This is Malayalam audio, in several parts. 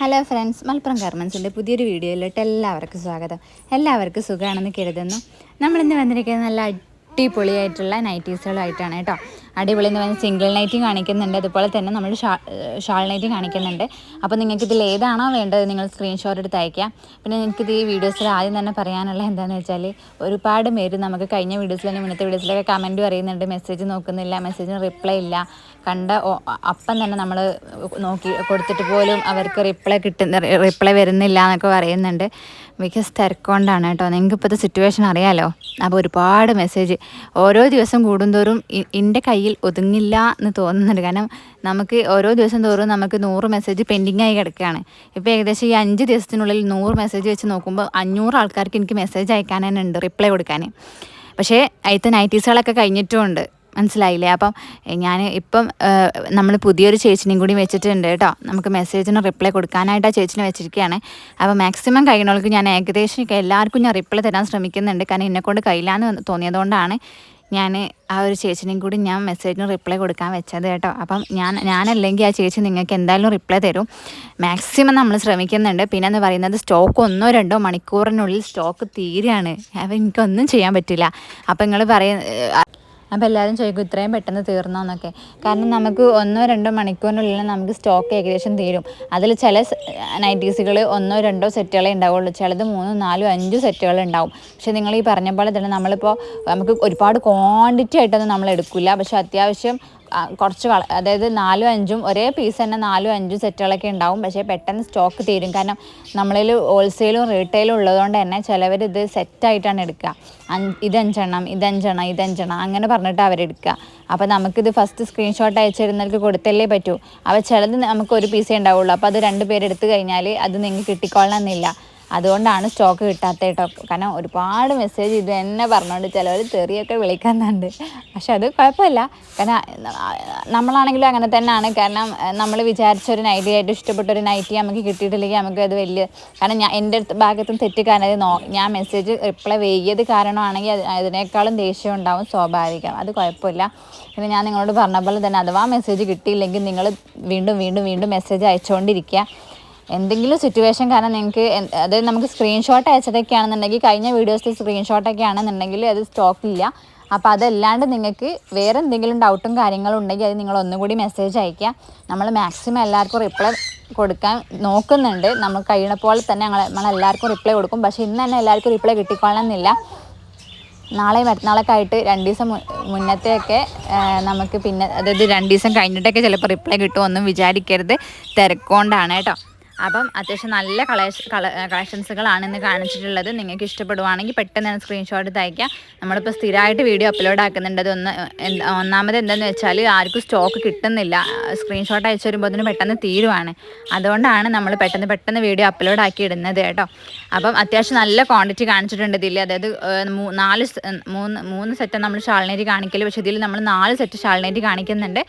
ഹലോ ഫ്രണ്ട്സ് മലപ്പുറം ഗാർമെൻസിന്റെ പുതിയൊരു വീഡിയോയിലോട്ട് എല്ലാവർക്കും സ്വാഗതം. എല്ലാവർക്കും സുഖമാണെന്ന് കരുതുന്നു. നമ്മളിന്ന് വന്നിരിക്കുന്നത് നല്ല അടിപൊളിയായിട്ടുള്ള നൈറ്റീസുകളായിട്ടാണ് കേട്ടോ. അടിപൊളി എന്ന് പറഞ്ഞാൽ സിംഗിൾ നൈറ്റി കാണിക്കുന്നുണ്ട്. അതുപോലെ തന്നെ നമ്മൾ ഷാൾ നൈറ്റും കാണിക്കുന്നുണ്ട്. അപ്പോൾ നിങ്ങൾക്ക് ഇതിൽ ഏതാണോ വേണ്ടത് നിങ്ങൾ സ്ക്രീൻഷോട്ട് എടുത്ത് അയക്കാം പിന്നെ നിങ്ങൾക്ക് ഈ വീഡിയോസിൽ ആദ്യം തന്നെ പറയാനുള്ള എന്താണെന്ന് വെച്ചാൽ ഒരുപാട് പേര് നമുക്ക് കഴിഞ്ഞ വീഡിയോസിലും മുന്നത്തെ വീഡിയോസിലൊക്കെ കമന്റ് പറയുന്നുണ്ട്. മെസ്സേജ് നോക്കുന്നില്ല മെസ്സേജിന് റിപ്ലൈ ഇല്ല. കണ്ട അപ്പം തന്നെ നമ്മൾ നോക്കി കൊടുത്തിട്ട് പോലും അവർക്ക് റിപ്ലൈ കിട്ടുന്ന റിപ്ലൈ വരുന്നില്ല എന്നൊക്കെ പറയുന്നുണ്ട്. ബിക്കോസ് തിരക്കൊണ്ടാണ് കേട്ടോ. നിങ്ങൾക്ക് ഇപ്പോഴത്തെ സിറ്റുവേഷൻ അറിയാലോ? അപ്പോൾ ഒരുപാട് മെസ്സേജ് ഓരോ ദിവസം കൂടുന്തോറും എന്റെ കയ്യിൽ ഒതുങ്ങില്ല എന്ന് തോന്നുന്നുണ്ട്. കാരണം നമുക്ക് ഓരോ ദിവസം തോറും നമുക്ക് നൂറ് മെസ്സേജ് പെൻഡിങ് ആയി കിടക്കുകയാണ്. ഇപ്പോൾ ഏകദേശം ഈ അഞ്ച് ദിവസത്തിനുള്ളിൽ നൂറ് മെസ്സേജ് വെച്ച് നോക്കുമ്പോൾ അഞ്ഞൂറ് ആൾക്കാർക്ക് എനിക്ക് മെസ്സേജ് അയക്കാൻ തന്നെ ഉണ്ട് റിപ്ലൈ കൊടുക്കാൻ പക്ഷേ അതിൽ നൈറ്റീസുകളൊക്കെ കഴിഞ്ഞിട്ടുമുണ്ട് മനസ്സിലായില്ലേ? അപ്പം ഞാൻ ഇപ്പം നമ്മൾ പുതിയൊരു ചേച്ചിനെയും കൂടി വെച്ചിട്ടുണ്ട് കേട്ടോ. നമുക്ക് മെസ്സേജിന് റിപ്ലൈ കൊടുക്കാനായിട്ട് ആ ചേച്ചിനെ വെച്ചിരിക്കുകയാണ് അപ്പോൾ മാക്സിമം കഴിയുന്നവർക്ക് ഞാൻ ഏകദേശം എല്ലാവർക്കും ഞാൻ റിപ്ലൈ തരാൻ ശ്രമിക്കുന്നുണ്ട്. കാരണം എന്നെക്കൊണ്ട് കഴിയില്ലാന്ന് തോന്നിയതുകൊണ്ടാണ് ഞാൻ ആ ഒരു ചേച്ചിനെയും കൂടി ഞാൻ മെസ്സേജിന് റിപ്ലൈ കൊടുക്കാൻ വെച്ചത് കേട്ടോ. അപ്പം ഞാൻ ഞാനല്ലെങ്കിൽ ആ ചേച്ചി നിങ്ങൾക്ക് എന്തായാലും റിപ്ലൈ തരും. മാക്സിമം നമ്മൾ ശ്രമിക്കുന്നുണ്ട്. പിന്നെ എന്ന് പറയുന്നത് സ്റ്റോക്ക് ഒന്നോ രണ്ടോ മണിക്കൂറിനുള്ളിൽ സ്റ്റോക്ക് തീരുകയാണ്. അപ്പം എനിക്കൊന്നും ചെയ്യാൻ പറ്റില്ല. അപ്പം നിങ്ങൾ പറയുന്ന അപ്പോൾ എല്ലാവരും ചോദിക്കും ഇത്രയും പെട്ടെന്ന് തീർന്നോ എന്നൊക്കെ. കാരണം നമുക്ക് ഒന്നോ രണ്ടോ മണിക്കൂറിനുള്ളിൽ നമുക്ക് സ്റ്റോക്ക് ഏകദേശം തീരും. അതിൽ ചില നൈറ്റീസുകൾ ഒന്നോ രണ്ടോ സെറ്റുകളേ ഉണ്ടാവുള്ളൂ. ചിലത് മൂന്നും നാലും അഞ്ചും സെറ്റുകൾ ഉണ്ടാവും. പക്ഷേ നിങ്ങൾ ഈ പറഞ്ഞ പോലെ തന്നെ നമ്മളിപ്പോൾ നമുക്ക് ഒരുപാട് ക്വാണ്ടിറ്റി ആയിട്ടൊന്നും നമ്മൾ എടുക്കില്ല. പക്ഷേ അത്യാവശ്യം കുറച്ച് അതായത് നാലും അഞ്ചും ഒരേ പീസ് തന്നെ നാലും അഞ്ചും സെറ്റുകളൊക്കെ ഉണ്ടാവും. പക്ഷേ പെട്ടെന്ന് സ്റ്റോക്ക് തീരും. കാരണം നമ്മളിൽ ഹോൾസെയിലും റീറ്റെയിലും ഉള്ളതുകൊണ്ട് തന്നെ ചിലവർ ഇത് സെറ്റായിട്ടാണ് എടുക്കുക. അഞ്ച് ഇതഞ്ചെണ്ണം ഇതഞ്ചെണ്ണം ഇതഞ്ചെണ്ണം അങ്ങനെ പറഞ്ഞിട്ട് അവരെടുക്കുക അപ്പോൾ നമുക്കിത് ഫസ്റ്റ് സ്ക്രീൻഷോട്ട് അയച്ചിരുന്നവർക്ക് കൊടുത്തല്ലേ പറ്റൂ. അപ്പോൾ ചിലത് നമുക്ക് ഒരു പീസേ ഉണ്ടാവുള്ളൂ. അപ്പോൾ അത് രണ്ട് പേരെടുത്ത് കഴിഞ്ഞാൽ അത് നിങ്ങൾക്ക് കിട്ടിക്കൊള്ളണമെന്നില്ല അതുകൊണ്ടാണ് സ്റ്റോക്ക് കിട്ടാത്ത കേട്ടോ കാരണം ഒരുപാട് മെസ്സേജ് ഇത് തന്നെ പറഞ്ഞുകൊണ്ട് ചിലവർ തെറിയൊക്കെ വിളിക്കുന്നുണ്ട്. പക്ഷെ അത് കുഴപ്പമില്ല. കാരണം നമ്മളാണെങ്കിലും അങ്ങനെ തന്നെയാണ്. കാരണം നമ്മൾ വിചാരിച്ച ഒരു നൈറ്റി ആയിട്ട് ഇഷ്ടപ്പെട്ട ഒരു നൈറ്റി നമുക്ക് കിട്ടിയിട്ടില്ലെങ്കിൽ നമുക്ക് അത് വലിയ കാരണം ഞാൻ എന്റെ ഭാഗത്തും തെറ്റ് കാരണം നോ ഞാൻ മെസ്സേജ് റിപ്ലൈ വൈകിയത് കാരണമാണെങ്കിൽ അത് അതിനേക്കാളും ദേഷ്യം ഉണ്ടാവും സ്വാഭാവികം. അത് കുഴപ്പമില്ല. പിന്നെ ഞാൻ നിങ്ങളോട് പറഞ്ഞ പോലെ തന്നെ അഥവാ മെസ്സേജ് കിട്ടിയില്ലെങ്കിൽ നിങ്ങൾ വീണ്ടും വീണ്ടും വീണ്ടും മെസ്സേജ് അയച്ചുകൊണ്ടിരിക്കുക എന്തെങ്കിലും സിറ്റുവേഷൻ കാരണം നിങ്ങൾക്ക് അതായത് നമുക്ക് സ്ക്രീൻഷോട്ട് അയച്ചതൊക്കെ ആണെന്നുണ്ടെങ്കിൽ കഴിഞ്ഞ വീഡിയോസിൽ സ്ക്രീൻഷോട്ടൊക്കെ ആണെന്നുണ്ടെങ്കിൽ അത് സ്റ്റോക്കില്ല അപ്പോൾ അതല്ലാണ്ട് നിങ്ങൾക്ക് വേറെ എന്തെങ്കിലും ഡൗട്ടും കാര്യങ്ങളും ഉണ്ടെങ്കിൽ അത് നിങ്ങൾ ഒന്നുകൂടി മെസ്സേജ് അയക്കുക നമ്മൾ മാക്സിമം എല്ലാവർക്കും റിപ്ലൈ കൊടുക്കാൻ നോക്കുന്നുണ്ട്. നമ്മൾ പോലെ തന്നെ ഞങ്ങൾ നമ്മളെല്ലാവർക്കും റിപ്ലൈ കൊടുക്കും. പക്ഷേ ഇന്ന് തന്നെ എല്ലാവർക്കും റിപ്ലൈ കിട്ടിക്കൊള്ളണമെന്നില്ല. നാളെ മറ്റന്നാളൊക്കെ ആയിട്ട് രണ്ട് ദിവസം മുന്നത്തെയൊക്കെ നമുക്ക് പിന്നെ അതായത് രണ്ട് ദിവസം കഴിഞ്ഞിട്ടൊക്കെ ചിലപ്പോൾ റിപ്ലൈ കിട്ടുമെന്നും വിചാരിക്കരുത്. തിരക്കൊണ്ടാണ് കേട്ടോ. അപ്പം അത്യാവശ്യം നല്ല കളേഷ് കള കളക്ഷൻസുകളാണ് ഇന്ന് കാണിച്ചിട്ടുള്ളത്. നിങ്ങൾക്ക് ഇഷ്ടപ്പെടുവാണെങ്കിൽ പെട്ടെന്ന് തന്നെ സ്ക്രീൻഷോട്ട് തയ്ക്കുക നമ്മളിപ്പോൾ സ്ഥിരമായിട്ട് വീഡിയോ അപ്ലോഡ് ആക്കുന്നുണ്ട്. അതൊന്ന് ഒന്നാമത് എന്താണെന്ന് വെച്ചാൽ ആർക്കും സ്റ്റോക്ക് കിട്ടുന്നില്ല. സ്ക്രീൻഷോട്ട് അയച്ചു വരുമ്പോൾ അതിന് പെട്ടെന്ന് തീരുവാണ്. അതുകൊണ്ടാണ് നമ്മൾ പെട്ടെന്ന് പെട്ടെന്ന് വീഡിയോ അപ്ലോഡ് ആക്കി ഇടുന്നത് കേട്ടോ. അപ്പം അത്യാവശ്യം നല്ല ക്വാണ്ടിറ്റി കാണിച്ചിട്ടുണ്ട് ഇതിൽ അതായത് നാല് മൂന്ന് മൂന്ന് സെറ്റ് നമ്മൾ ഷാൾനേറ്റ് കാണിക്കൽ. പക്ഷേ ഇതിൽ നമ്മൾ നാല് സെറ്റ് ഷാൾനേറ്റ് കാണിക്കുന്നുണ്ട്.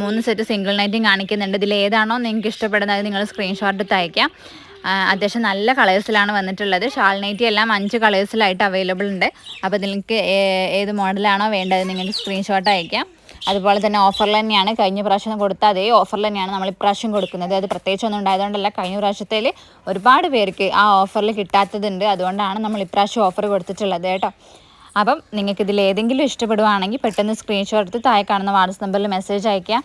മൂന്ന് സെറ്റ് സിംഗിൾ നൈറ്റും കാണിക്കുന്നുണ്ട്. ഇതിൽ ഏതാണോ നിങ്ങൾക്ക് ഇഷ്ടപ്പെടുന്നത് നിങ്ങൾ സ്ക്രീൻഷോട്ട് എടുത്ത് അയക്കാം അത്യാവശ്യം നല്ല കളേഴ്സിലാണ് വന്നിട്ടുള്ളത്. ഷാൾ നൈറ്റി എല്ലാം അഞ്ച് കളേഴ്സിലായിട്ട് അവൈലബിൾ ഉണ്ട്. അപ്പോൾ നിങ്ങൾക്ക് ഏത് മോഡലാണോ വേണ്ടത് നിങ്ങൾക്ക് സ്ക്രീൻഷോട്ട് അയക്കാം. അതുപോലെ തന്നെ ഓഫറിൽ തന്നെയാണ് കഴിഞ്ഞ പ്രാവശ്യം കൊടുത്ത അതേ ഓഫറിൽ തന്നെയാണ് നമ്മൾ ഇപ്രാവശ്യം കൊടുക്കുന്നത്. അത് പ്രത്യേകിച്ച് ഒന്നും ഉണ്ടായതുകൊണ്ടല്ല കഴിഞ്ഞ പ്രാവശ്യത്തിൽ ഒരുപാട് പേർക്ക് ആ ഓഫറിൽ കിട്ടാത്തതുണ്ട്. അതുകൊണ്ടാണ് നമ്മൾ ഇപ്രാവശ്യം ഓഫർ കൊടുത്തിട്ടുള്ളത് കേട്ടോ. അപ്പം നിങ്ങൾക്ക് ഇതിൽ ഏതെങ്കിലും ഇഷ്ടപ്പെടുവാണെങ്കിൽ പെട്ടെന്ന് സ്ക്രീൻഷോട്ട് എടുത്ത് താഴെ കാണുന്ന വാട്സപ്പ് നമ്പറിൽ മെസ്സേജ് അയക്കാം.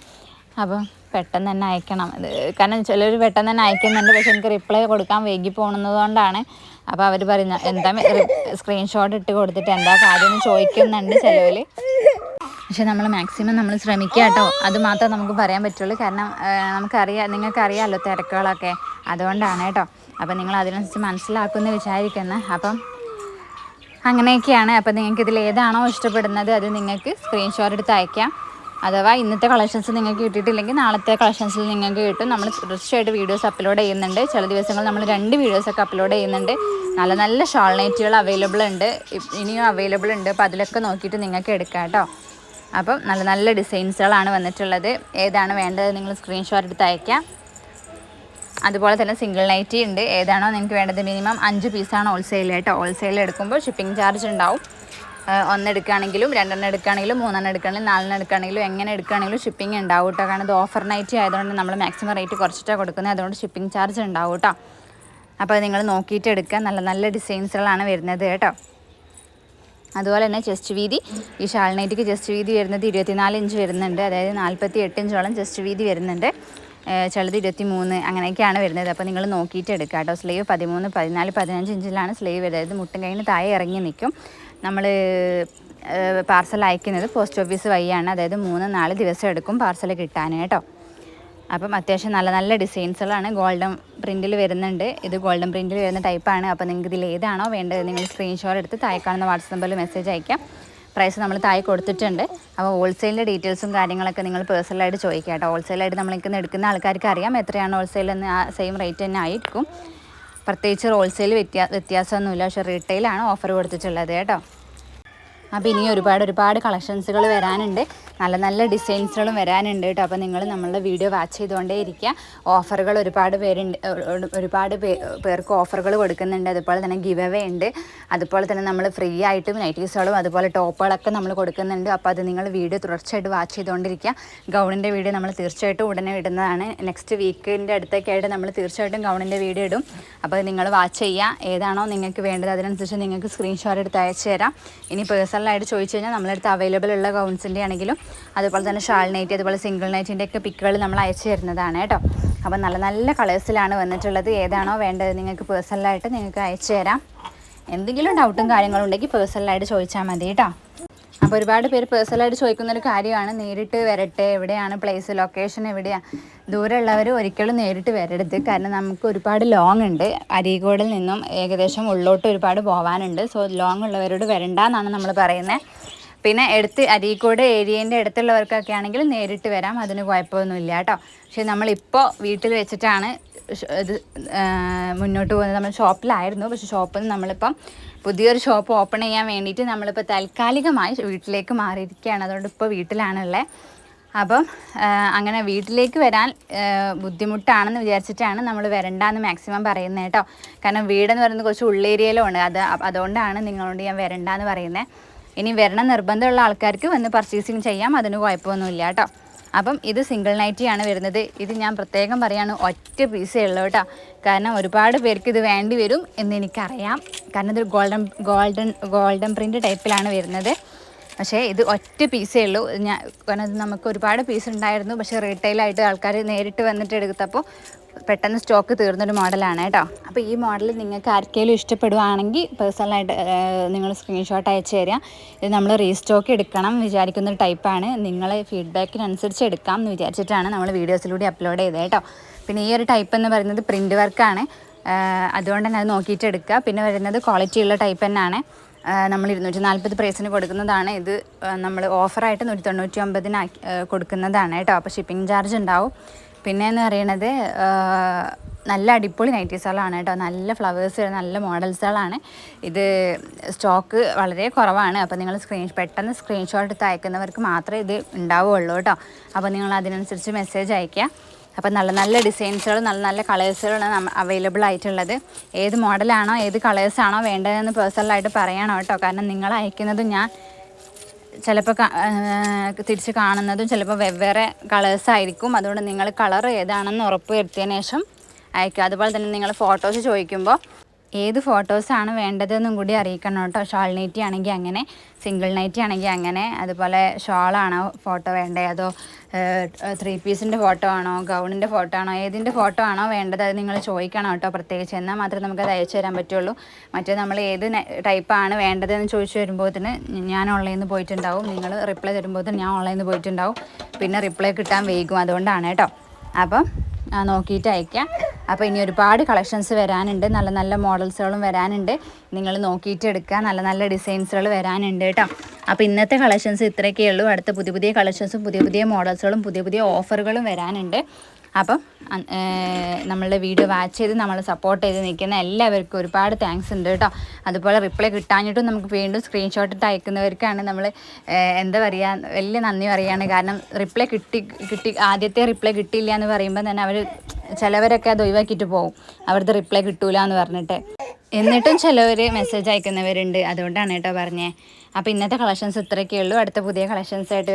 അപ്പം പെട്ടെന്ന് തന്നെ അയക്കണം. കാരണം ചിലർ പെട്ടെന്ന് തന്നെ അയക്കുന്നുണ്ട്. പക്ഷെ എനിക്ക് റിപ്ലൈ കൊടുക്കാൻ വൈകി പോകുന്നതുകൊണ്ടാണ് അപ്പോൾ അവർ പറയുന്ന എന്താ സ്ക്രീൻഷോട്ട് ഇട്ട് കൊടുത്തിട്ട് എന്താ കാര്യം ചോദിക്കുന്നുണ്ട് ചിലവർ പക്ഷെ നമ്മൾ മാക്സിമം നമ്മൾ ശ്രമിക്കുക കേട്ടോ. അത് മാത്രമേ നമുക്ക് പറയാൻ പറ്റുള്ളൂ. കാരണം നമുക്കറിയാം നിങ്ങൾക്കറിയാമല്ലോ തിരക്കുകളൊക്കെ. അതുകൊണ്ടാണ് കേട്ടോ. അപ്പം നിങ്ങൾ അതിനനുസരിച്ച് മനസ്സിലാക്കുമെന്ന് വിചാരിക്കുന്നത് അപ്പം അങ്ങനെയൊക്കെയാണ്. അപ്പം നിങ്ങൾക്ക് ഇതിൽ ഏതാണോ ഇഷ്ടപ്പെടുന്നത് അത് നിങ്ങൾക്ക് സ്ക്രീൻഷോട്ട് എടുത്ത് അയക്കാം. അഥവാ ഇന്നത്തെ കളക്ഷൻസ് നിങ്ങൾക്ക് കിട്ടിയിട്ടില്ലെങ്കിൽ നാളത്തെ കളക്ഷൻസിൽ നിങ്ങൾക്ക് കിട്ടും. നമ്മൾ തീർച്ചയായിട്ട് വീഡിയോസ് അപ്ലോഡ് ചെയ്യുന്നുണ്ട്. ചില ദിവസങ്ങൾ നമ്മൾ രണ്ട് വീഡിയോസൊക്കെ അപ്ലോഡ് ചെയ്യുന്നുണ്ട്. നല്ല നല്ല ഷാൾ നൈറ്റുകൾ അവൈലബിൾ ഉണ്ട്. ഇനിയും അവൈലബിൾ ഉണ്ട്. അപ്പോൾ അതിലൊക്കെ നോക്കിയിട്ട് നിങ്ങൾക്ക് എടുക്കാം കേട്ടോ. അപ്പം നല്ല നല്ല ഡിസൈൻസുകളാണ് വന്നിട്ടുള്ളത്. ഏതാണ് വേണ്ടത് നിങ്ങൾ സ്ക്രീൻഷോട്ട് എടുത്ത് അയക്കാം. അതുപോലെ തന്നെ സിംഗിൾ നൈറ്റി ഉണ്ട്. ഏതാണോ നിങ്ങൾക്ക് വേണ്ടത് മിനിമം അഞ്ച് പീസാണ് ഹോൾസെയിൽ കേട്ടോ. ഹോൾസെയിൽ എടുക്കുമ്പോൾ ഷിപ്പിംഗ് ചാർജ് ഉണ്ടാവും. ഒന്നെടുക്കുകയാണെങ്കിലും രണ്ടെണ്ണം എടുക്കുകയാണെങ്കിലും മൂന്നെണ്ണം എടുക്കുകയാണെങ്കിലും നാലെണ്ണം എടുക്കുകയാണെങ്കിലും എങ്ങനെ എടുക്കുകയാണെങ്കിലും ഷിപ്പിംഗ് ഉണ്ടാവും കേട്ടോ. കാരണം ഇത് ഓഫർ നൈറ്റ് ആയതുകൊണ്ട് നമ്മൾ മാക്സിമം റേറ്റ് കുറച്ചിട്ടാണ് കൊടുക്കുന്നത്. അതുകൊണ്ട് ഷിപ്പിംഗ് ചാർജ് ഉണ്ടാവും കേട്ടോ. അപ്പോൾ നിങ്ങൾ നോക്കിയിട്ട് എടുക്കുക. നല്ല നല്ല ഡിസൈൻസുകളാണ് വരുന്നത് കേട്ടോ. അതുപോലെ തന്നെ ചെസ്റ്റ് വീതി. ഈ ഷാൾനൈറ്റിക്ക് ചെസ്റ്റ് വീതി വരുന്നത് ഇരുപത്തിനാല് ഇഞ്ച് വരുന്നുണ്ട്. അതായത് നാൽപ്പത്തി എട്ട് ഇഞ്ചോളം ചെസ്റ്റ് വീതി വരുന്നുണ്ട്. ചിലത് ഇരുപത്തി മൂന്ന് അങ്ങനെയൊക്കെയാണ് വരുന്നത്. അപ്പോൾ നിങ്ങൾ നോക്കിയിട്ട് എടുക്കുക കേട്ടോ. സ്ലീവ് പതിമൂന്ന് പതിനാല് പതിനഞ്ച് ഇഞ്ചിലാണ് സ്ലീവ് വരുന്നത്. മുട്ടും കഴിഞ്ഞ് താഴെ ഇറങ്ങി നിൽക്കും. നമ്മൾ പാർസൽ അയക്കുന്നത് പോസ്റ്റ് ഓഫീസ് വഴിയാണ്. അതായത് മൂന്ന് നാല് ദിവസം എടുക്കും പാർസൽ കിട്ടാൻ കേട്ടോ. അപ്പം അത്യാവശ്യം നല്ല നല്ല ഡിസൈൻസുകളാണ്. ഗോൾഡൻ പ്രിന്റിൽ വരുന്നുണ്ട്. ഇത് ഗോൾഡൻ പ്രിന്റിൽ വരുന്ന ടൈപ്പാണ് അപ്പോൾ നിങ്ങൾക്ക് ഇതിൽ ഏതാണോ വേണ്ടത് നിങ്ങൾ സ്ക്രീൻഷോട്ട് എടുത്ത് താഴെ കാണുന്ന നമ്പറിൽ മെസ്സേജ് അയക്കാം. പ്രൈസ് നമ്മൾ താഴെ കൊടുത്തിട്ടുണ്ട്. അപ്പോൾ ഹോൾസെയിലിന്റെ ഡീറ്റെയിൽസും കാര്യങ്ങളൊക്കെ നിങ്ങൾ പേഴ്സണലായിട്ട് ചോദിക്കുക കേട്ടോ. ഹോൾസെയിലായിട്ട് നമ്മളിങ്ങനെ എടുക്കുന്ന ആൾക്കാർക്ക് അറിയാം എത്രയാണ് ഹോൾസെയിൽ എന്ന് ആ സെയിം റേറ്റ് തന്നെ ആയിരിക്കും. പ്രത്യേകിച്ച് ഹോൾസെയിൽ വ്യത്യാ വ്യത്യാസമൊന്നുമില്ല. പക്ഷേ റീറ്റെയിലാണ് ഓഫർ കൊടുത്തിട്ടുള്ളത് കേട്ടോ. അപ്പോൾ ഇനി ഒരുപാട് ഒരുപാട് കളക്ഷൻസുകൾ വരാനുണ്ട്. നല്ല നല്ല ഡിസൈൻസുകളും വരാനുണ്ട് കേട്ടോ. അപ്പോൾ നിങ്ങൾ നമ്മളുടെ വീഡിയോ വാച്ച് ചെയ്തുകൊണ്ടേ ഇരിക്കുക. ഓഫറുകൾ ഒരുപാട് പേരുണ്ട് ഒരുപാട് പേർക്ക് ഓഫറുകൾ കൊടുക്കുന്നുണ്ട്. അതുപോലെ തന്നെ ഗിവ് അവേ ഉണ്ട്. അതുപോലെ തന്നെ നമ്മൾ ഫ്രീ ആയിട്ടും നൈറ്റീസുകളും അതുപോലെ ടോപ്പുകളൊക്കെ നമ്മൾ കൊടുക്കുന്നുണ്ട്. അപ്പോൾ അത് നിങ്ങൾ വീഡിയോ തുടർച്ചയായിട്ട് വാച്ച് ചെയ്തുകൊണ്ടിരിക്കുക. ഗൗണിന്റെ വീഡിയോ നമ്മൾ തീർച്ചയായിട്ടും ഉടനെ ഇടുന്നതാണ്. നെക്സ്റ്റ് വീക്കിന്റെ അടുത്തൊക്കെയായിട്ട് നമ്മൾ തീർച്ചയായിട്ടും ഗൗണിന്റെ വീഡിയോ ഇടും. അപ്പോൾ നിങ്ങൾ വാച്ച് ചെയ്യുക. ഏതാണോ നിങ്ങൾക്ക് വേണ്ടത് അതിനനുസരിച്ച് നിങ്ങൾക്ക് സ്ക്രീൻഷോട്ട് എടുത്ത് അയച്ചു തരാം. ഇനി പേഴ്സണലായിട്ട് ചോദിച്ചു കഴിഞ്ഞാൽ നമ്മളടുത്ത് അവൈലബിൾ ഉള്ള ഗൗൺസിന്റെ ആണെങ്കിലും അതുപോലെ തന്നെ ഷാൾ നൈറ്റ് അതുപോലെ സിംഗിൾ നൈറ്റിന്റെ ഒക്കെ പിക്കുകൾ നമ്മൾ അയച്ചു തരുന്നതാണ് കേട്ടോ. അപ്പോൾ നല്ല നല്ല കളേഴ്സിലാണ് വന്നിട്ടുള്ളത്. ഏതാണോ വേണ്ടത് നിങ്ങൾക്ക് പേഴ്സണലായിട്ട് നിങ്ങൾക്ക് അയച്ചു തരാം. എന്തെങ്കിലും ഡൗട്ടും കാര്യങ്ങളും ഉണ്ടെങ്കിൽ പേഴ്സണലായിട്ട് ചോദിച്ചാൽ മതി കേട്ടോ. അപ്പോൾ ഒരുപാട് പേര് പേഴ്സണലായിട്ട് ചോദിക്കുന്നൊരു കാര്യമാണ്. നേരിട്ട് വരട്ടെ. എവിടെയാണ് പ്ലേസ് ലൊക്കേഷൻ എവിടെയാണ് ദൂരമുള്ളവർ ഒരിക്കലും നേരിട്ട് വരരുത്. കാരണം നമുക്ക് ഒരുപാട് ലോങ് ഉണ്ട്. അരീക്കോടിൽ നിന്നും ഏകദേശം ഉള്ളോട്ട് ഒരുപാട് പോകാനുണ്ട് സോ ലോങ് ഉള്ളവരോട് വരണ്ട എന്നാണ് നമ്മൾ പറയുന്നത് പിന്നെ എടുത്ത് അരീക്കോട് ഏരിയേന്റെ അടുത്തുള്ളവർക്കൊക്കെ ആണെങ്കിൽ നേരിട്ട് വരാം. അതിന് കുഴപ്പമൊന്നുമില്ല കേട്ടോ. പക്ഷേ നമ്മളിപ്പോൾ വീട്ടിൽ വെച്ചിട്ടാണ് ഇത് മുന്നോട്ട് പോകുന്നത്. നമ്മൾ ഷോപ്പിലായിരുന്നു. പക്ഷേ ഷോപ്പിൽ നിന്ന് നമ്മളിപ്പം പുതിയൊരു ഷോപ്പ് ഓപ്പൺ ചെയ്യാൻ വേണ്ടിയിട്ട് നമ്മളിപ്പോൾ താൽക്കാലികമായി വീട്ടിലേക്ക് മാറിയിരിക്കുകയാണ്. അതുകൊണ്ട് ഇപ്പോൾ വീട്ടിലാണുള്ളത് അപ്പം അങ്ങനെ വീട്ടിലേക്ക് വരാൻ ബുദ്ധിമുട്ടാണെന്ന് വിചാരിച്ചിട്ടാണ് നമ്മൾ വരണ്ടെന്ന് മാക്സിമം പറയുന്നത് കേട്ടോ. കാരണം വീടെന്ന് പറയുന്നത് കുറച്ച് ഉള്ളേരിയയിലുമാണ്. അത് അതുകൊണ്ടാണ് നിങ്ങളോട് ഞാൻ വരണ്ടെന്ന് പറയുന്നത് ഇനി വരണ നിർബന്ധമുള്ള ആൾക്കാർക്ക് വന്ന് പർച്ചേസിങ് ചെയ്യാം. അതിന് കുഴപ്പമൊന്നുമില്ല കേട്ടോ. അപ്പം ഇത് സിംഗിൾ നൈറ്റിയാണ് വരുന്നത്. ഇത് ഞാൻ പ്രത്യേകം പറയാണ് ഒറ്റ പീസേ ഉള്ളൂ കേട്ടോ. കാരണം ഒരുപാട് പേർക്ക് ഇത് വേണ്ടി വരും എന്ന് എനിക്കറിയാം. കാരണം ഇതൊരു ഗോൾഡൻ ഗോൾഡൻ ഗോൾഡൻ പ്രിന്റ് ടൈപ്പിലാണ് വരുന്നത്. പക്ഷേ ഇത് ഒറ്റ പീസേ ഉള്ളൂ. ഞാൻ കാരണം നമുക്ക് ഒരുപാട് പീസ് ഉണ്ടായിരുന്നു. പക്ഷേ റീറ്റെയിലായിട്ട് ആൾക്കാർ നേരിട്ട് വന്നിട്ട് എടുത്തപ്പോൾ പെട്ടെന്ന് സ്റ്റോക്ക് തീർന്നൊരു മോഡലാണ് കേട്ടോ. അപ്പോൾ ഈ മോഡൽ നിങ്ങൾക്ക് ആർക്കെങ്കിലും ഇഷ്ടപ്പെടുവാണെങ്കിൽ പേഴ്സണലായിട്ട് നിങ്ങൾ സ്ക്രീൻഷോട്ട് അയച്ചു തരിക ഇത് നമ്മൾ റീസ്റ്റോക്ക് എടുക്കണം വിചാരിക്കുന്ന ടൈപ്പാണ് നിങ്ങളെ ഫീഡ്ബാക്കിനനുസരിച്ച് എടുക്കാം എന്ന് വിചാരിച്ചിട്ടാണ് നമ്മൾ വീഡിയോസിലൂടെ അപ്ലോഡ് ചെയ്തത് കേട്ടോ. പിന്നെ ഈ ഒരു ടൈപ്പ് എന്ന് പറയുന്നത് പ്രിന്റ് വർക്കാണ് അതുകൊണ്ട് തന്നെ അത് നോക്കിയിട്ട് എടുക്കുക. പിന്നെ വരുന്നത് ക്വാളിറ്റി ഉള്ള ടൈപ്പ് തന്നെയാണ്. നമ്മൾ ഇരുന്നൂറ്റി നാൽപ്പത് പ്രൈസിന് കൊടുക്കുന്നതാണ്. ഇത് നമ്മൾ ഓഫറായിട്ട് നൂറ്റി തൊണ്ണൂറ്റി ഒമ്പതിന് കൊടുക്കുന്നതാണ് കേട്ടോ. അപ്പോൾ ഷിപ്പിംഗ് ചാർജ് ഉണ്ടാവും. പിന്നെ എന്ന് പറയണത് നല്ല അടിപൊളി നൈറ്റീസുകളാണ് കേട്ടോ. നല്ല ഫ്ലവേഴ്സ് നല്ല മോഡൽസുകളാണ് ഇത് സ്റ്റോക്ക് വളരെ കുറവാണ്. അപ്പോൾ നിങ്ങൾ സ്ക്രീൻ പെട്ടെന്ന് സ്ക്രീൻഷോട്ട് എടുത്ത് അയക്കുന്നവർക്ക് മാത്രമേ ഇത് ഉണ്ടാവുകയുള്ളൂ കേട്ടോ. അപ്പോൾ നിങ്ങൾ അതിനനുസരിച്ച് മെസ്സേജ് അയയ്ക്കുക. അപ്പോൾ നല്ല നല്ല ഡിസൈൻസുകൾ നല്ല നല്ല കളേഴ്സുകളാണ് അവൈലബിൾ ആയിട്ടുള്ളത്. ഏത് മോഡലാണോ ഏത് കളേഴ്സാണോ വേണ്ടതെന്ന് പേഴ്സണലായിട്ട് പറയണം കേട്ടോ. കാരണം നിങ്ങൾ അയക്കുന്നത് ഞാൻ ചിലപ്പോൾ തിരിച്ച് കാണുന്നതും ചിലപ്പോൾ വെവ്വേറെ കളേഴ്സ് ആയിരിക്കും. അതുകൊണ്ട് നിങ്ങൾ കളർ ഏതാണെന്ന് ഉറപ്പ് വരുത്തിയതിന് ശേഷം അയക്കുക. അതുപോലെ തന്നെ നിങ്ങൾ ഫോട്ടോസ് ചോദിക്കുമ്പോൾ ഏത് ഫോട്ടോസാണ് വേണ്ടതെന്നും കൂടി അറിയിക്കണം കേട്ടോ. ഷാൾ നൈറ്റി ആണെങ്കിൽ അങ്ങനെ സിംഗിൾ നൈറ്റി ആണെങ്കിൽ അങ്ങനെ അതുപോലെ ഷാളാണോ ഫോട്ടോ വേണ്ടത് അതോ ത്രീ പീസിന്റെ ഫോട്ടോ ആണോ ഗൗണിന്റെ ഫോട്ടോ ആണോ ഏതിന്റെ ഫോട്ടോ ആണോ വേണ്ടത്? അത് നിങ്ങൾ ചോദിക്കണം കേട്ടോ പ്രത്യേകിച്ച്. എന്നാൽ മാത്രമേ നമുക്ക് അത് അയച്ചു തരാൻ പറ്റുള്ളൂ. മറ്റേ നമ്മൾ ഏത് ടൈപ്പാണ് വേണ്ടതെന്ന് ചോദിച്ചു വരുമ്പോഴത്തിന് ഞാൻ ഓൺലൈനിൽ നിന്ന് പോയിട്ടുണ്ടാവും. നിങ്ങൾ റിപ്ലൈ തരുമ്പോഴത്തിന് ഞാൻ ഓൺലൈനിൽ നിന്ന് പോയിട്ടുണ്ടാവും. പിന്നെ റിപ്ലൈ കിട്ടാൻ വൈകും. അതുകൊണ്ടാണ് കേട്ടോ. അപ്പം നോക്കിയിട്ട് അയക്കാം. അപ്പോൾ ഇനി ഒരുപാട് കളക്ഷൻസ് വരാനുണ്ട്. നല്ല നല്ല മോഡൽസുകളും വരാനുണ്ട്. നിങ്ങൾ നോക്കിയിട്ട് എടുക്കുക നല്ല നല്ല ഡിസൈൻസുകൾ വരാനുണ്ട് കേട്ടോ. അപ്പോൾ ഇന്നത്തെ കളക്ഷൻസ് ഇത്രയൊക്കെ ഉള്ളൂ. അടുത്ത പുതിയ പുതിയ കളക്ഷൻസും പുതിയ പുതിയ മോഡൽസുകളും പുതിയ പുതിയ ഓഫറുകളും വരാനുണ്ട്. അപ്പം നമ്മളുടെ വീഡിയോ വാച്ച് ചെയ്ത് നമ്മൾ സപ്പോർട്ട് ചെയ്ത് നിൽക്കുന്ന എല്ലാവർക്കും ഒരുപാട് താങ്ക്സ് ഉണ്ട് കേട്ടോ. അതുപോലെ റിപ്ലൈ കിട്ടാഞ്ഞിട്ടും നമുക്ക് വീണ്ടും സ്ക്രീൻഷോട്ട് ഇട്ട് അയക്കുന്നവർക്കാണ് നമ്മൾ എന്താ പറയുക വലിയ നന്ദി പറയുകയാണ് കാരണം റിപ്ലൈ കിട്ടി കിട്ടി ആദ്യത്തെ റിപ്ലൈ കിട്ടിയില്ല എന്ന് പറയുമ്പോൾ തന്നെ അവർ ചിലവരൊക്കെ അത് ഒഴിവാക്കിയിട്ട് പോകും. അവരുടെ റിപ്ലൈ കിട്ടൂല എന്ന് പറഞ്ഞിട്ട്. എന്നിട്ടും ചിലവർ മെസ്സേജ് അയക്കുന്നവരുണ്ട്. അതുകൊണ്ടാണ് കേട്ടോ പറഞ്ഞേ. അപ്പോൾ ഇന്നത്തെ കളക്ഷൻസ് ഇത്രയൊക്കെ ഉള്ളൂ. അടുത്ത പുതിയ കളക്ഷൻസ് ആയിട്ട്